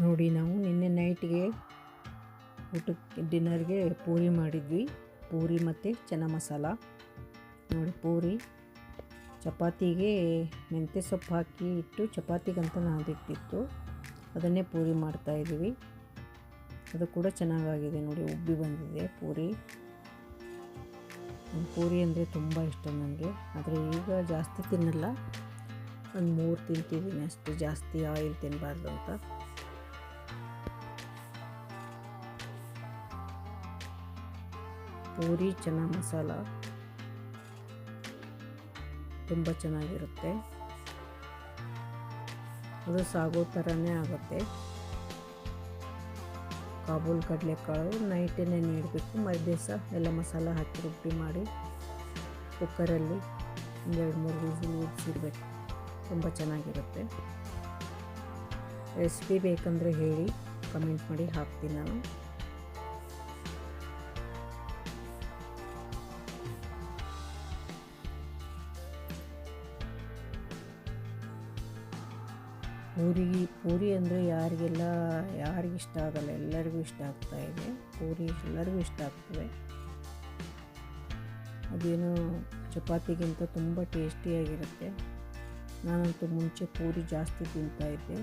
ನೋಡಿ ನಾವು ನಿನ್ನೆ ನೈಟ್ಗೆ ಊಟಕ್ಕೆ ಡಿನ್ನರ್ಗೆ ಪೂರಿ ಮಾಡಿದ್ವಿ. ಪೂರಿ ಮತ್ತು ಚೆನ್ನ ಮಸಾಲ. ನೋಡಿ ಪೂರಿ, ಚಪಾತಿಗೆ ಮೆಂತ್ಯ ಸೊಪ್ಪು ಹಾಕಿ ಇಟ್ಟು ಚಪಾತಿಗಂತ ನಾದಿಟ್ಟಿತ್ತು ಅದನ್ನೇ ಪೂರಿ ಮಾಡ್ತಾಯಿದ್ದೀವಿ ಅದು ಕೂಡ ಚೆನ್ನಾಗಾಗಿದೆ ನೋಡಿ, ಉಬ್ಬಿ ಬಂದಿದೆ ಪೂರಿ. ಪೂರಿ ಅಂದರೆ ತುಂಬ ಇಷ್ಟ ನನಗೆ ಆದರೆ ಈಗ ಜಾಸ್ತಿ ತಿನ್ನಲ್ಲ. ಒಂದು ಮೂರು ತಿಂತಿದ್ದೀನಿ ಅಷ್ಟು, ಜಾಸ್ತಿ ಆಯಿಲ್ ತಿನ್ನಬಾರ್ದು ಅಂತ. ಪೂರಿ ಚೆನ್ನ ಮಸಾಲ ತುಂಬ ಚೆನ್ನಾಗಿರುತ್ತೆ. ಅದು ಸಾಗೋ ಥರನೇ ಆಗುತ್ತೆ. ಕಾಬೂಲ್ ಕಡಲೆಕಾಳು ನೈಟೇ ನೀಡಬೇಕು. ಮರುದಿವಸ ಎಲ್ಲ ಮಸಾಲ ಹಾಕಿ ರುಬ್ಬಿ ಮಾಡಿ ಕುಕ್ಕರಲ್ಲಿ ಒಂದೆರಡು ಮೂರು ವಿಸಿಲ್ ಉಜ್ಜಿಡ್ಬೇಕು ತುಂಬ ಚೆನ್ನಾಗಿರುತ್ತೆ. ರೆಸಿಪಿ ಬೇಕಂದರೆ ಹೇಳಿ, ಕಮೆಂಟ್ ಮಾಡಿ ಹಾಕ್ತೀನಿ ನಾನು. ಪೂರಿ ಪೂರಿ ಅಂದರೆ ಯಾರಿಗೆಲ್ಲ, ಯಾರಿಗೂ ಇಷ್ಟ ಆಗಲ್ಲ, ಎಲ್ಲರಿಗೂ ಇಷ್ಟ ಆಗ್ತಾ ಇದೆ. ಪೂರಿ ಎಲ್ಲರಿಗೂ ಇಷ್ಟ ಆಗ್ತದೆ. ಅದೇನು ಚಪಾತಿಗಿಂತ ತುಂಬ ಟೇಸ್ಟಿಯಾಗಿರುತ್ತೆ. ನಾನಂತೂ ಮುಂಚೆ ಪೂರಿ ಜಾಸ್ತಿ ತಿಂತಾಯಿದ್ದೆ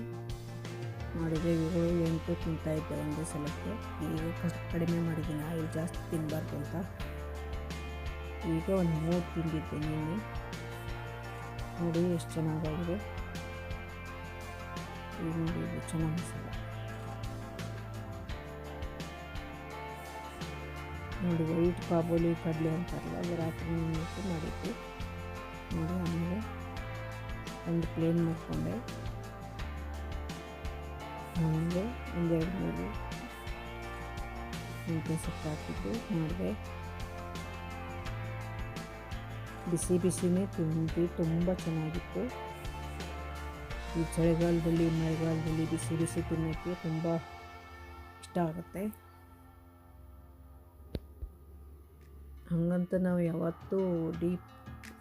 ಮಾಡಿದರೆ ಏಳು ಎಂಟು ತಿಂತಾಯಿದ್ದೆ ಒಂದೇ ಸಲಕ್ಕೆ. ಈಗ ಕಡಿಮೆ ಮಾಡಿದ್ದೀನಿ. ಆಯಿಲ್ ಜಾಸ್ತಿ ತಿನ್ನಬಾರ್ದು ಅಂತ. ಈಗ ಒಂದು ಮೂರು ತಿಂದಿದ್ದೆ ನಿನ್ನೆ ನೋಡಿ, ಎಷ್ಟು ಚೆನ್ನಾಗಾಗಿದೆ. ಇದು ಚೆನ್ನಾಗಿ ನೋಡಿ ವೈಟ್ ಕಾಬೋಲಿ ಕಡಲೆ ಅಂತಾರಲ್ಲ, ಅದು ರಾತ್ರಿ ನೆನೆಟ್ಟು ಮಾಡಿದ್ದು. ನೋಡಿ, ಆಮೇಲೆ ಒಂದು ಪ್ಲೇನ್ ಮಾಡಿಕೊಂಡೆ. ಆಮೇಲೆ ಒಂದೆರಡು ಮೂರು ಮೆಂತ್ಯ ಸೊಪ್ಪು ಹಾಕಿದ್ದು ಮಾಡಿದೆ ಬಿಸಿ ಬಿಸಿನೇ ತಿಂದು, ತುಂಬ ಚೆನ್ನಾಗಿತ್ತು. ಈ ಚಳಿಗಾಲದಲ್ಲಿ, ಮಳೆಗಾಲದಲ್ಲಿ ಬಿಸಿ ಬಿಸಿ ತಿನ್ನೋಕ್ಕೆ ತುಂಬ ಇಷ್ಟ ಆಗುತ್ತೆ. ಹಾಗಂತ ನಾವು ಯಾವತ್ತೂ ಡೀಪ್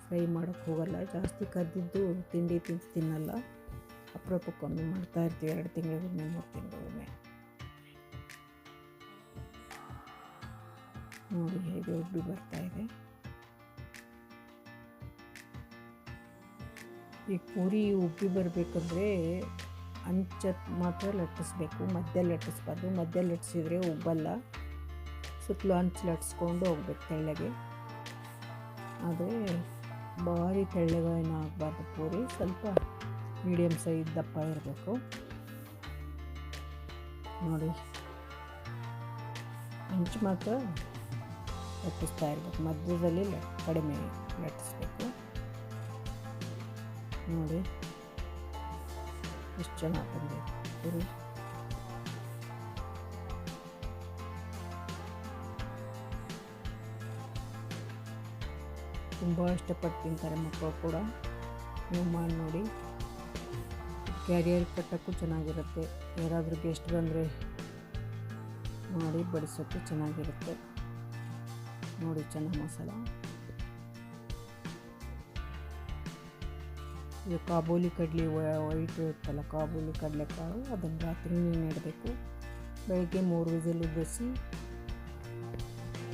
ಫ್ರೈ ಮಾಡೋಕ್ಕೆ ಹೋಗಲ್ಲ. ಜಾಸ್ತಿ ಕದ್ದಿದ್ದು ತಿಂಡಿ ತಿಂದು ತಿನ್ನಲ್ಲ. ಅಪರೂಪಕ್ಕೊಮ್ಮೆ ಮಾಡ್ತಾ ಇರ್ತೀವಿ, ಎರಡು ತಿಂಗಳಿಗೊಮ್ಮೆ ಮೂರು ತಿಂಗಳಿಗೊಮ್ಮೆ ನೋಡಿ ಹೇಗೆ ಉಬ್ಬಿ ಬರ್ತಾ ಇದೆ. ಈ ಪೂರಿ ಉಬ್ಬಿ ಬರಬೇಕಂದ್ರೆ ಅಂಚ ಮಾತ್ರ ಲಟ್ಟಿಸ್ಬೇಕು. ಮಧ್ಯ ಲಟ್ಟಿಸ್ಬಾರ್ದು. ಮಧ್ಯ ಲಟ್ಟಿಸಿದ್ರೆ ಉಬ್ಬಲ್ಲ. ಸುತ್ತಲೂ ಅಂಚು ಲಟ್ಟಿಸ್ಕೊಂಡು ಹೋಗ್ಬೇಕು ತೆಳ್ಳಗೆ. ಆದರೆ ಭಾರಿ ತೆಳ್ಳಗೆ ಏನೂ ಆಗಬಾರ್ದು ಪೂರಿ ಸ್ವಲ್ಪ ಮೀಡಿಯಮ್ ಸೈಜ್ ದಪ್ಪ ಇರಬೇಕು. ನೋಡಿ. ಅಂಚು ಮಾತ್ರ ಲಟ್ಟಿಸ್ತಾ ಇರಬೇಕು. ಮಧ್ಯದಲ್ಲಿ ಕಡಿಮೆ ಲಟ್ಟಿಸ್ಬೇಕು. ನೋಡಿ. ಎಷ್ಟು ಚೆನ್ನಾಗಿ ಬಂದಿದೆ ಪೂರಿ ತುಂಬ ಇಷ್ಟಪಟ್ಟು ತಿಂತಾರೆ ಮಕ್ಕಳು ಕೂಡ. ನೀವು ಮಾಡಿ ನೋಡಿ. ಕ್ಯಾರಿಯರ್ ಕಟ್ಟೋಕ್ಕೂ ಚೆನ್ನಾಗಿರುತ್ತೆ. ಯಾರಾದರೂ ಗೆಸ್ಟ್ ಬಂದರೆ ಮಾಡಿ ಬಡಿಸೋಕ್ಕೆ ಚೆನ್ನಾಗಿರುತ್ತೆ. ನೋಡಿ ಚೆನ್ನಾಗಿ ಮಸಾಲ. ಇದು ಕಾಬೂಲಿ ಕಡಲೆ ವೈಟ್ ಇರುತ್ತಲ್ಲ, ಕಾಬೂಲಿ ಕಡಲೆಕಾಳು, ಅದನ್ನು ರಾತ್ರಿ ನೆಡಬೇಕು. ಬೆಳಗ್ಗೆ ಮೂರು ವಿಸಲು ಬಸಿ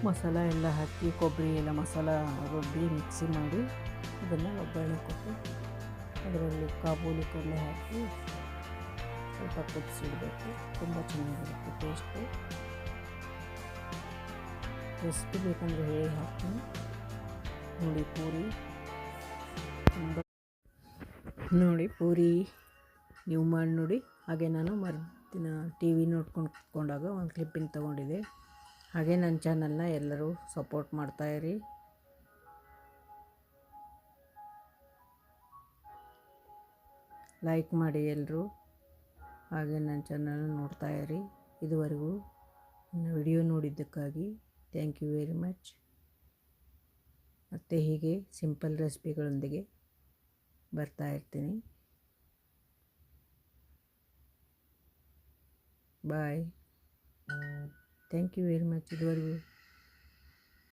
ಮಸಾಲ ಎಲ್ಲ ಹಾಕಿ, ಕೊಬ್ಬರಿ ಎಲ್ಲ ಮಸಾಲ ರುಬ್ಬಿ ಮಿಕ್ಸಿ ಮಾಡಿ ಅದನ್ನು ಒಗ್ಗರಣೆ ಕೊಟ್ಟು ಅದರಲ್ಲಿ ಕಾಬೂಲಿ ಕಡಲೆ ಹಾಕಿ ಸ್ವಲ್ಪ ಕುದಿಸಿಡಬೇಕು ತುಂಬ ಚೆನ್ನಾಗಿರುತ್ತೆ ಟೇಸ್ಟು ರೆಸಿಪಿ ಬೇಕಂದರೆ ಹೇಳಿ ಹಾಕ್ತೀನಿ. ನೋಡಿ ಪೂರಿ. ತುಂಬ ನೋಡಿ, ಪೂರಿ ನೀವು ಮಾಡಿ ನೋಡಿ. ಹಾಗೆ ನಾನು ಮರುದಿನ ಟಿ ವಿ ನೋಡ್ಕೊಂಡು ಕುತ್ಕೊಂಡಾಗ ಒಂದು ಕ್ಲಿಪ್ಪಿಂಗ್ ತೊಗೊಂಡಿದ್ದೆ. ಹಾಗೆ ನನ್ನ ಚಾನಲ್ನ ಎಲ್ಲರೂ ಸಪೋರ್ಟ್ ಮಾಡ್ತಾಯಿರಿ ಲೈಕ್ ಮಾಡಿ ಎಲ್ಲರೂ. ಹಾಗೆ ನನ್ನ ಚಾನಲ್ ನೋಡ್ತಾಯಿರಿ ಇದುವರೆಗೂ ನನ್ನ ವಿಡಿಯೋ ನೋಡಿದ್ದಕ್ಕಾಗಿ ಥ್ಯಾಂಕ್ ಯು ವೆರಿ ಮಚ್. ಮತ್ತು ಹೀಗೆ ಸಿಂಪಲ್ ರೆಸಿಪಿಗಳೊಂದಿಗೆ ಬರ್ತಾ ಇರ್ತೀನಿ. Bye thank you very much ಇದುವರೆಗೂ.